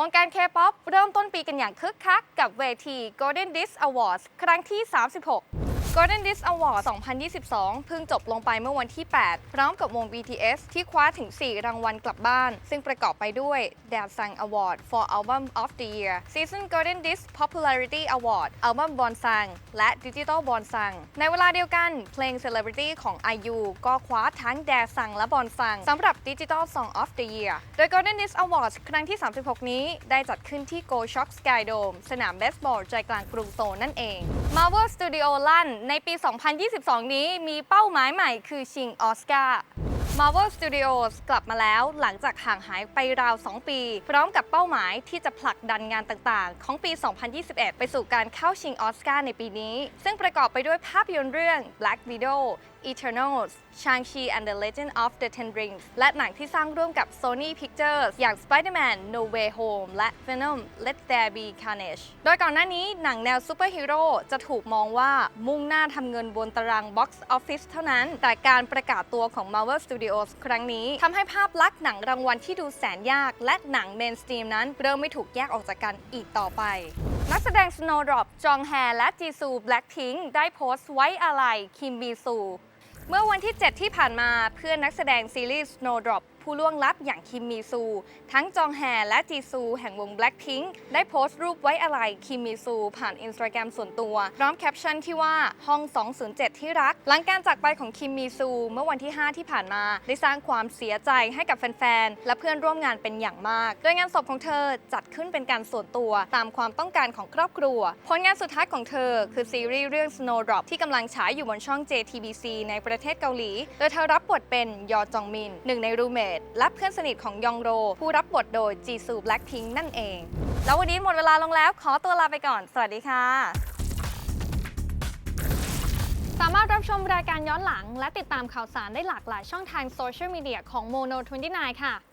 วงการเคป๊อปเริ่มต้นปีกันอย่างคึกคัก กับเวที Golden Disc Awards ครั้งที่ 36 Golden Disc Award 2022 เพิ่งจบลงไปเมื่อวันที่ 8 พร้อมกับวง BTS ที่คว้าถึง 4 รางวัลกลับบ้าน ซึ่งประกอบไปด้วย Dancing Award for Album of the Year Season Golden Disc Popularity Award Album Bonsang และ Digital Bonsang ในเวลาเดียวกันเพลง Celebrity ของ IU ก็คว้าทั้ง Dancing และ Bonsang สำหรับ Digital Song of the Year โดย Golden Disc Awards ครั้งที่ 36 นี้ได้จัดขึ้นที่ Go Shock Sky Dome สนามเบสบอลใจกลางกรุงโซลนั่นเอง Marvel Studio ลั่นในปี 2022 นี้มีเป้าหมายใหม่คือชิงออสการ์ Marvel Studios กลับมาแล้วหลังจากห่างหายไปราว 2 ปี พร้อมกับเป้าหมายที่จะผลักดันงานต่างๆ ของปี 2021 ไปสู่การเข้าชิงออสการ์ในปีนี้ ซึ่งประกอบไปด้วยภาพยนตร์เรื่อง Black Widow Eternals Shang-Chi and the Legend of the Ten Rings และหนังที่สร้างร่วมกับ Sony Pictures อย่าง Spider-Man No Way Home และ Venom Let There Be Carnage โดยก่อนหน้านี้หนังแนวซูเปอร์ฮีโร่จะถูกมองว่ามุ่งหน้าทำเงินบนตาราง Box Office เท่านั้น แต่การประกาศตัวของ Marvel Studios ครั้งนี้ทำให้ภาพลักษณ์หนังรางวัลที่ดูแสนยาก และหนังเมนสตรีมนั้น เริ่มไม่ถูกแยกออกจากกันอีกต่อไปนักแสดง Snowdrop จองแฮและจีซู Blackpink ได้โพสต์ไว้อาลัยคิมบีซู เมื่อวันที่ 7 ที่ผ่านมาเพื่อนนักแสดงซีรีส์ Snowdrop ผู้ล่วงลับอย่างคิมมีซู ทั้งจองแฮและจีซูแห่งวง Blackpink ได้โพสต์รูปไว้อะไรคิมมีซู ผ่านอินสตาแกรมส่วนตัว พร้อมแคปชั่นที่ว่าห้อง 207 ที่รัก หลังการจากไปของคิมมีซู เมื่อวันที่ 5 ที่ผ่านมา ได้สร้างความเสียใจให้กับแฟนๆ และเพื่อนร่วมงานเป็นอย่างมาก โดยงานศพของเธอจัดขึ้นเป็นการส่วนตัวตามความต้องการของครอบครัว ผลงานสุดท้ายของเธอ คือซีรีส์เรื่อง Snowdrop ที่กำลังฉายอยู่บนช่อง JTBC ในประเทศเกาหลี โดยเธอรับบทเป็นยอจองมินหนึ่งในรูเมทและเพื่อนสนิทของยองโร ผู้รับบทโดยจีซูแบล็คพิงนั่นเอง แล้ววันนี้หมดเวลาลงแล้วขอตัวลาไปก่อน สวัสดีค่ะ สามารถรับชมรายการย้อนหลัง และติดตามข่าวสารได้หลากหลายช่องทางโซเชียลมีเดียของ Mono 29 ค่ะ